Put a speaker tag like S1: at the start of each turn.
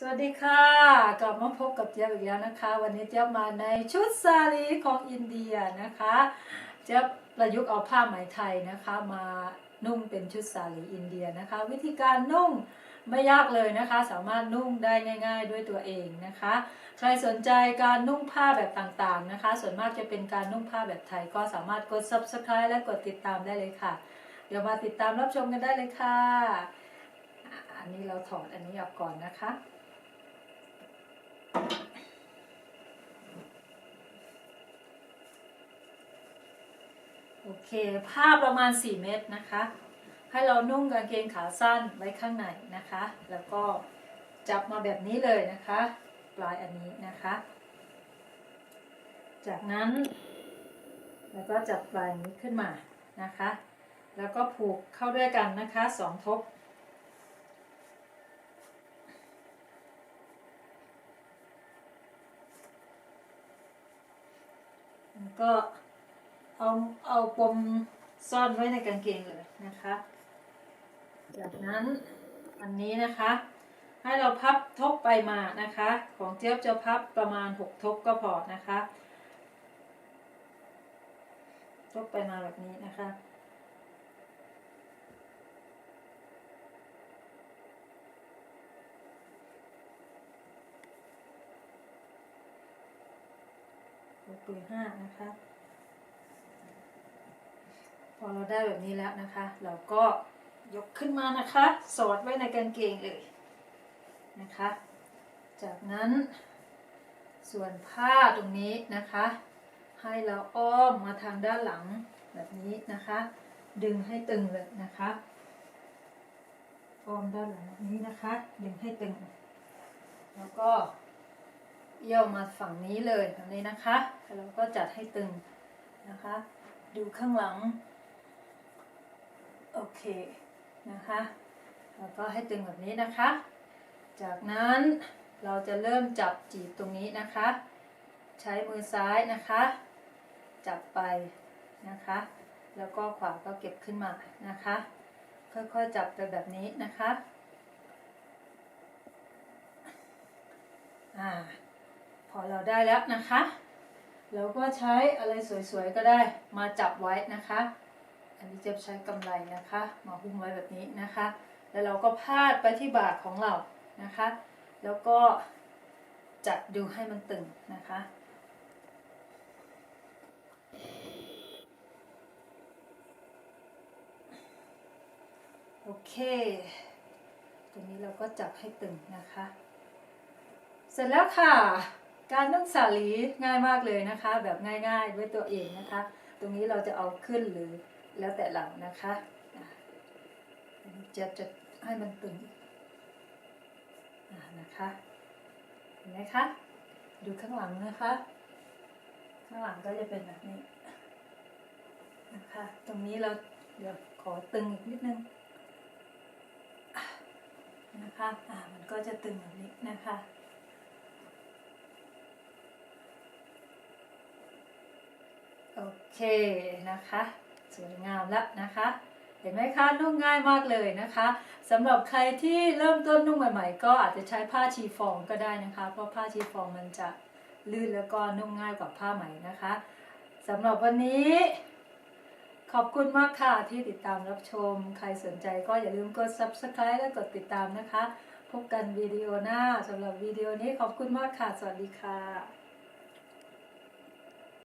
S1: สวัสดีค่ะ กลับมาพบกับเจี๊ยบอีกแล้วนะคะ วันนี้เจี๊ยบมาในชุดซาลีของอินเดียนะคะ เจี๊ยบประยุกต์เอาผ้าไหมไทยนะคะ มานุ่งเป็นชุดซาลีอินเดียนะคะ วิธีการนุ่งไม่ยากเลยนะคะ สามารถนุ่งได้ง่าย ๆ ด้วยตัวเองนะคะ ใครสนใจการนุ่งผ้าแบบต่างๆนะคะ ส่วนมากจะเป็นการนุ่งผ้าแบบไทย ก็สามารถกด subscribe และกดติดตามได้เลยค่ะ เดี๋ยวมาติดตามรับชมกันได้เลยค่ะอะอันนี้เราถอดอันนี้ออกก่อนนะคะ โอเค ผ้าประมาณ 4 เมตรนะคะ ให้เรานุ่งกางเกงขาสั้นไว้ข้างในนะคะ แล้วก็จับมาแบบนี้เลยนะคะ ปลายอันนี้นะคะ จากนั้นแล้วก็จับปลายนี้ขึ้นมานะคะ แล้วก็ผูกเข้าด้วยกันนะคะสองทบแล้วก็ เอาเอาปมซ่อนไว้ในกางเกงเลยนะคะ จากนั้นอันนี้นะคะ ให้เราพับทบไปมานะคะ ของเจี๊ยบจะพับประมาณ 6 ทบก็พอนะคะ ทบไปมาแบบนี้นะคะหกหรือห้านะคะ พอเราได้แบบนี้แล้วนะคะ เราก็ยกขึ้นมานะคะ สอดไว้ในกางเกงเลยนะคะ จากนั้นส่วนผ้าตรงนี้นะคะ ให้เราอ้อมมาทางด้านหลังแบบนี้นะคะ ดึงให้ตึงเลยนะคะอ้อมด้านหลังแบบนี้นะคะ ดึงให้ตึง แล้วก็เอี้ยวมาฝั่งนี้เลยแบบนี้นะคะแล้วก็จัดให้ตึงนะคะ ดูข้างหลัง เคนะคะ แล้วก็ให้ตึงแบบนี้นะคะ จากนั้นเราจะเริ่มจับจีบตรงนี้นะคะ ใช้มือซ้ายนะคะ จับไปนะคะ แล้วก็ขวาก็เก็บขึ้นมานะคะ ค่อยๆจับไปแบบนี้นะคะอ่าพอเราได้แล้วนะคะ เราก็ใช้อะไรสวยๆก็ได้มาจับไว้นะคะ อันนี้จะใช้กำไรนะคะ มาหุ้มไว้แบบนี้นะคะ แล้วเราก็พาดไปที่บาทของเรานะคะ แล้วก็จัดดูให้มันตึงนะคะโอเค ตรงนี้เราก็จับให้ตึงนะคะ เสร็จแล้วค่ะ การนุ่งสาลีง่ายมากเลยนะคะ แบบง่ายๆด้วยตัวเองนะคะ ตรงนี้เราจะเอาขึ้นหรือ แล้วแต่เรานะคะจะจะให้มันตึงนะคะเห็นไหมคะ ดูข้างหลังนะคะ ข้างหลังก็จะเป็นแบบนี้นะคะ ตรงนี้เราเดี๋ยวขอตึงอีกนิดนึงนะคะอ่ามันก็จะตึงแบบนี้นะคะโอเคนะคะ สวยงามแล้วนะคะ เห็นไหมคะนุ่งง่ายมากเลยนะคะสำหรับใครที่เริ่มต้นนุ่งใหม่ๆ ก็อาจจะใช้ผ้าชีฟองก็ได้นะคะ เพราะผ้าชีฟองมันจะลื่นแล้วก็นุ่งง่ายกว่าผ้าไหมนะคะสำหรับวันนี้ขอบคุณมากค่ะที่ติดตามรับชม ใครสนใจก็อย่าลืมกด subscribe และกดติดตามนะคะ พบกันวิดีโอหน้าสำหรับวิดีโอนี้ขอบคุณมากค่ะ สวัสดีค่ะ